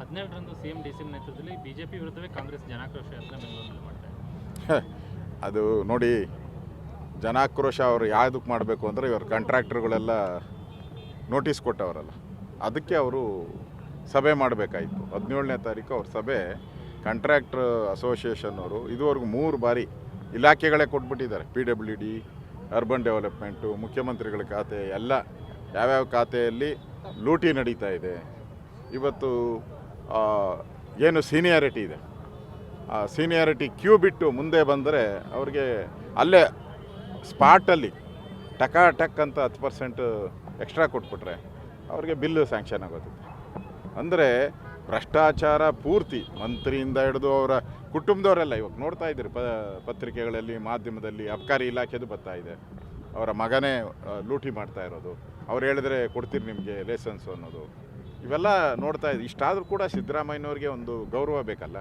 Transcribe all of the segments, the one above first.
ಹದಿನೇಳರಂದು CM D C M ನೇತೃತ್ವದಲ್ಲಿ BJP ವಿರುದ್ಧವೇ ಕಾಂಗ್ರೆಸ್ ಜನಾಕ್ರೋಶ ಯಾತ್ರೆ ಬೆಂಗಳೂರಿನಲ್ಲಿ ಮಾಡ್ತಾರೆ ಅದು ನೋಡಿ, ಜನಾಕ್ರೋಶ ಅವರು ಯಾವುದಕ್ಕೆ ಮಾಡಬೇಕು ಅಂದರೆ ಇವರು ಕಾಂಟ್ರಾಕ್ಟರ್ಗಳೆಲ್ಲ ನೋಟಿಸ್ ಕೊಟ್ಟವರಲ್ಲ. ಅದಕ್ಕೆ ಅವರು ಸಭೆ ಮಾಡಬೇಕಾಯಿತು. ಹದಿನೇಳನೇ ತಾರೀಕು ಅವ್ರ ಸಭೆ ಕಾಂಟ್ರಾಕ್ಟ್ರ್ ಅಸೋಸಿಯೇಷನ್ ಅವರು ಇದುವರೆಗೂ ಮೂರು ಬಾರಿ ಇಲಾಖೆಗಳೇ ಕೊಟ್ಬಿಟ್ಟಿದ್ದಾರೆ. P W D urban development ಮುಖ್ಯಮಂತ್ರಿಗಳ ಖಾತೆ, ಎಲ್ಲ ಯಾವ್ಯಾವ ಖಾತೆಯಲ್ಲಿ ಲೂಟಿ ನಡೀತಾ ಇದೆ. ಇವತ್ತು ಏನು ಸೀನಿಯಾರಿಟಿ ಇದೆ. ಆ ಸೀನಿಯಾರಿಟಿ ಕ್ಯೂ ಬಿಟ್ಟು ಮುಂದೆ ಬಂದರೆ ಅವ್ರಿಗೆ ಅಲ್ಲೇ ಸ್ಪಾಟಲ್ಲಿ ಟಕ ಟಕ್ ಅಂತ ಹತ್ತು ಪರ್ಸೆಂಟ್ ಎಕ್ಸ್ಟ್ರಾ ಕೊಟ್ಬಿಟ್ರೆ ಅವ್ರಿಗೆ ಬಿಲ್ಲು ಸ್ಯಾಂಕ್ಷನ್ ಆಗೋದಿದೆ ಅಂದರೆ ಭ್ರಷ್ಟಾಚಾರ ಪೂರ್ತಿ ಮಂತ್ರಿಯಿಂದ ಹಿಡಿದು ಅವರ ಕುಟುಂಬದವರೆಲ್ಲ ಇವಾಗ ನೋಡ್ತಾ ಇದ್ದೀರಿ ಪ, ಪತ್ರಿಕೆಗಳಲ್ಲಿ, ಮಾಧ್ಯಮದಲ್ಲಿ ಅಬಕಾರಿ ಇಲಾಖೆದು ಬರ್ತಾ ಇದೆ. ಅವರ ಮಗನೇ ಲೂಟಿ ಮಾಡ್ತಾ ಇರೋದು. ಅವ್ರು ಹೇಳಿದ್ರೆ ಕೊಡ್ತೀರಿ ನಿಮಗೆ ಲೈಸೆನ್ಸು ಅನ್ನೋದು. ಇವೆಲ್ಲ ನೋಡ್ತಾ ಇದ್ದೀವಿ ಇಷ್ಟಾದರೂ ಕೂಡ ಸಿದ್ದರಾಮಯ್ಯನವ್ರಿಗೆ ಒಂದು ಗೌರವ ಬೇಕಲ್ಲ?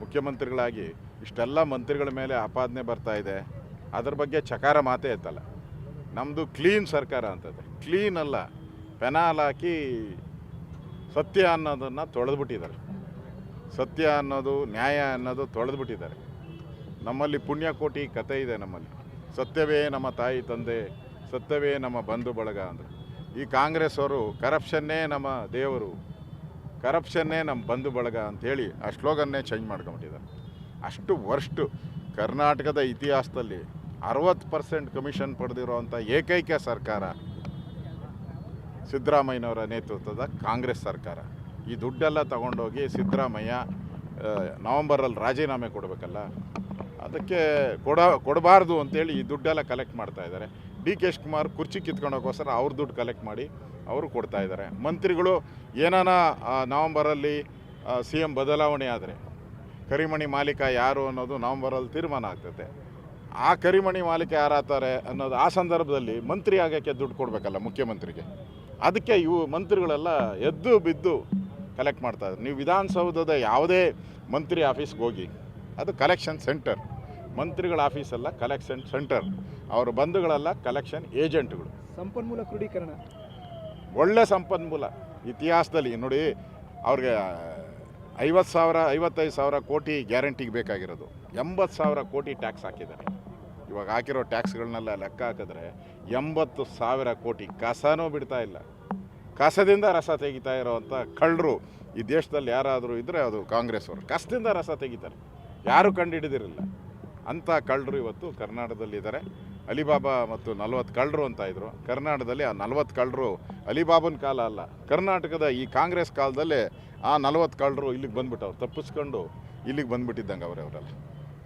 ಮುಖ್ಯಮಂತ್ರಿಗಳಾಗಿ ಇಷ್ಟೆಲ್ಲ ಮಂತ್ರಿಗಳ ಮೇಲೆ ಆಪಾದನೆ ಬರ್ತಾ ಇದೆ. ಅದ್ರ ಬಗ್ಗೆ ಚಕಾರ ಮಾತೇ ಇತ್ತಲ್ಲ ನಮ್ಮದು ಕ್ಲೀನ್ ಸರ್ಕಾರ ಅಂತದೆ. ಕ್ಲೀನ್ ಅಲ್ಲ, ಪೆನಾಲ್ ಹಾಕಿ ಸತ್ಯ ಅನ್ನೋದನ್ನು ತೊಳೆದ್ಬಿಟ್ಟಿದ್ದಾರೆ. ಸತ್ಯ ಅನ್ನೋದು, ನ್ಯಾಯ ಅನ್ನೋದು ತೊಳೆದ್ಬಿಟ್ಟಿದ್ದಾರೆ. ನಮ್ಮಲ್ಲಿ ಪುಣ್ಯಕೋಟಿ ಕತೆ ಇದೆ ನಮ್ಮಲ್ಲಿ. ಸತ್ಯವೇ ನಮ್ಮ ತಾಯಿ ತಂದೆ, ಸತ್ಯವೇ ನಮ್ಮ ಬಂಧು ಬಳಗ ಅಂದರೆ ಈ ಕಾಂಗ್ರೆಸ್ ಅವರು ಕರಪ್ಷನ್ನೇ ನಮ್ಮ ದೇವರು ಕರಪ್ಷನ್ನೇ ನಮ್ಮ ಬಂಧು ಬಳಗ ಅಂಥೇಳಿ ಆ ಶ್ಲೋಗನ್ನೇ ಚೇಂಜ್ ಮಾಡ್ಕೊಂಬಿಟ್ಟಿದ್ದಾರೆ. ಅಷ್ಟು ವರ್ಸ್ಟು ಕರ್ನಾಟಕದ ಇತಿಹಾಸದಲ್ಲಿ ಅರವತ್ತು ಪರ್ಸೆಂಟ್ ಕಮಿಷನ್ ಪಡೆದಿರುವಂಥ ಏಕೈಕ ಸರ್ಕಾರ ಸಿದ್ದರಾಮಯ್ಯನವರ ನೇತೃತ್ವದ ಕಾಂಗ್ರೆಸ್ ಸರ್ಕಾರ. ಈ ದುಡ್ಡೆಲ್ಲ ತಗೊಂಡೋಗಿ ಸಿದ್ದರಾಮಯ್ಯ ನವಂಬರಲ್ಲಿ ರಾಜೀನಾಮೆ ಕೊಡಬೇಕಲ್ಲ, ಅದಕ್ಕೆ ಕೊಡ, ಕೊಡಬಾರ್ದು ಅಂತೇಳಿ ಈ ದುಡ್ಡೆಲ್ಲ ಕಲೆಕ್ಟ್ ಮಾಡ್ತಾ ಇದ್ದಾರೆ. ಡಿ ಕೆ ಕುಮಾರ್ ಕುರ್ಚಿ ಕಿತ್ಕೊಂಡೋಗೋಸ್ಕರ ಅವ್ರ ದುಡ್ಡು ಕಲೆಕ್ಟ್ ಮಾಡಿ ಅವರು ಕೊಡ್ತಾ ಇದ್ದಾರೆ ಮಂತ್ರಿಗಳು ಏನಾನ ನವಂಬರಲ್ಲಿ ಸಿ ಎಂ ಬದಲಾವಣೆ ಆದರೆ ಕರಿಮಣಿ ಮಾಲೀಕ ಯಾರು ಅನ್ನೋದು ನವಂಬರಲ್ಲಿ ತೀರ್ಮಾನ ಆಗ್ತದೆ. ಆ ಕರಿಮಣಿ ಮಾಲೀಕ ಯಾರಾಗ್ತಾರೆ ಅನ್ನೋದು ಆ ಸಂದರ್ಭದಲ್ಲಿ ಮಂತ್ರಿ ಆಗೋಕ್ಕೆ ದುಡ್ಡು ಕೊಡಬೇಕಲ್ಲ ಮುಖ್ಯಮಂತ್ರಿಗೆ. ಅದಕ್ಕೆ ಇವು ಮಂತ್ರಿಗಳೆಲ್ಲ ಎದ್ದು ಬಿದ್ದು ಕಲೆಕ್ಟ್ ಮಾಡ್ತಾ ಇದ್ದಾರೆ ನೀವು ವಿಧಾನಸೌಧದ ಯಾವುದೇ ಮಂತ್ರಿ ಆಫೀಸ್ಗೆ ಹೋಗಿ, ಅದು ಕಲೆಕ್ಷನ್ ಸೆಂಟರ್ ಮಂತ್ರಿಗಳ ಆಫೀಸಲ್ಲ ಕಲೆಕ್ಷನ್ ಸೆಂಟರ್ ಅವರ ಬಂಧುಗಳೆಲ್ಲ ಕಲೆಕ್ಷನ್ ಏಜೆಂಟ್ಗಳು ಸಂಪನ್ಮೂಲ ಕ್ರೋಢೀಕರಣ ಒಳ್ಳೆ ಸಂಪನ್ಮೂಲ. ಇತಿಹಾಸದಲ್ಲಿ ನೋಡಿ ಅವ್ರಿಗೆ ಐವತ್ತು ಸಾವಿರ ಐವತ್ತೈದು ಸಾವಿರ ಕೋಟಿ ಗ್ಯಾರಂಟಿಗೆ ಬೇಕಾಗಿರೋದು. ಎಂಬತ್ತು ಸಾವಿರ ಕೋಟಿ ಟ್ಯಾಕ್ಸ್ ಹಾಕಿದ್ದಾರೆ. ಇವಾಗ ಹಾಕಿರೋ ಟ್ಯಾಕ್ಸ್ಗಳನ್ನೆಲ್ಲ ಲೆಕ್ಕ ಹಾಕಿದ್ರೆ ಎಂಬತ್ತು ಸಾವಿರ ಕೋಟಿ ಕಸನೂ ಬಿಡ್ತಾ ಇಲ್ಲ. ಕಸದಿಂದ ರಸ ತೆಗಿತಾ ಇರೋವಂಥ ಕಳ್ಳರು ಈ ದೇಶದಲ್ಲಿ ಯಾರಾದರೂ ಇದ್ದರೆ ಅದು ಕಾಂಗ್ರೆಸ್ ಅವರು ಕಸದಿಂದ ರಸ ತೆಗಿತಾರೆ. ಯಾರು ಕಂಡುಹಿಡಿದಿರಲಿಲ್ಲ ಅಂಥ ಕಳ್ಳರು ಇವತ್ತು ಕರ್ನಾಟಕದಲ್ಲಿದ್ದಾರೆ. ಅಲಿಬಾಬಾ ಮತ್ತು ನಲವತ್ತು ಕಳ್ಳರು ಅಂತ ಇದ್ದರು ಕರ್ನಾಟಕದಲ್ಲಿ ಆ ನಲವತ್ತು ಕಳ್ಳರು ಅಲಿಬಾಬನ ಕಾಲ ಅಲ್ಲ. ಕರ್ನಾಟಕದ ಈ ಕಾಂಗ್ರೆಸ್ ಕಾಲದಲ್ಲೇ ಆ ನಲವತ್ತು ಕಳ್ಳರು ಇಲ್ಲಿಗೆ ಬಂದ್ಬಿಟ್ಟವ್ರು. ತಪ್ಪಿಸ್ಕೊಂಡು ಇಲ್ಲಿಗೆ ಬಂದ್ಬಿಟ್ಟಿದ್ದಂಗೆ ಅವರೇ ಅವರೆಲ್ಲ.